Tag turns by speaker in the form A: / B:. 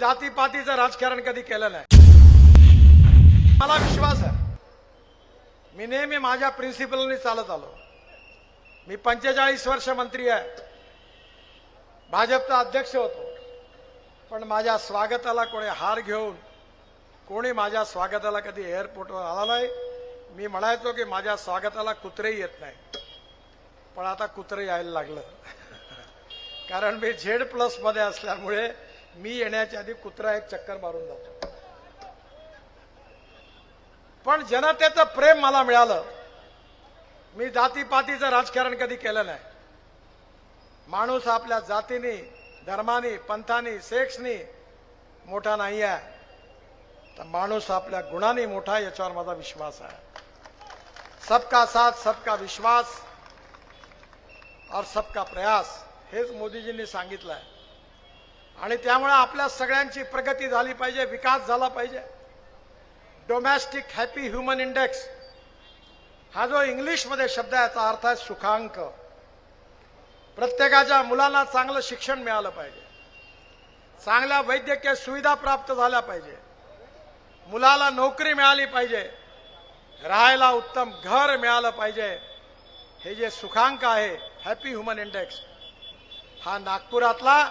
A: जातीपातीचं राजकारण कधी केलं नाही. मला विश्वास आहे. मी नेहमी माझ्या प्रिन्सिपलनी चालत आलो. मी पंचेचाळीस वर्ष मंत्री आहे. भाजपचा अध्यक्ष होतो. पण माझ्या स्वागताला कोणी हार घेऊन कोणी माझ्या स्वागताला कधी एअरपोर्टवर आला नाही. मी म्हणायचो की माझ्या स्वागताला कुत्रेही येत नाही. पण आता कुत्रे यायला लागलं. कारण मी झेड प्लसमध्ये असल्यामुळे मी येण्याच्या आधी कुत्रा एक चक्कर मारून जातो. पण जनतेचं प्रेम मला मिळालं. मी जातीपातीचं राजकारण कधी केलं नाही. माणूस आपल्या जातीने धर्माने पंथाने सेक्सनी मोठा नाही आहे. तर माणूस आपल्या गुणाने मोठा याच्यावर माझा विश्वास आहे. सबका साथ सबका विश्वास और सबका प्रयास हेच मोदीजींनी सांगितलं आहे आणि त्यामुळे आपल्या सगळ्यांची प्रगती झाली पाहिजे विकास झाला पाहिजे. डोमॅस्टिक हॅपी ह्युमन इंडेक्स हा जो इंग्लिशमध्ये शब्द आहे याचा अर्थ आहे सुखांक. प्रत्येकाच्या मुलांना चांगलं शिक्षण मिळालं पाहिजे. चांगल्या वैद्यकीय सुविधा प्राप्त झाल्या पाहिजे. मुलाला नोकरी मिळाली पाहिजे. राहायला उत्तम घर मिळालं पाहिजे. हे जे सुखांक आहे हॅपी ह्युमन इंडेक्स हा नागपुरातला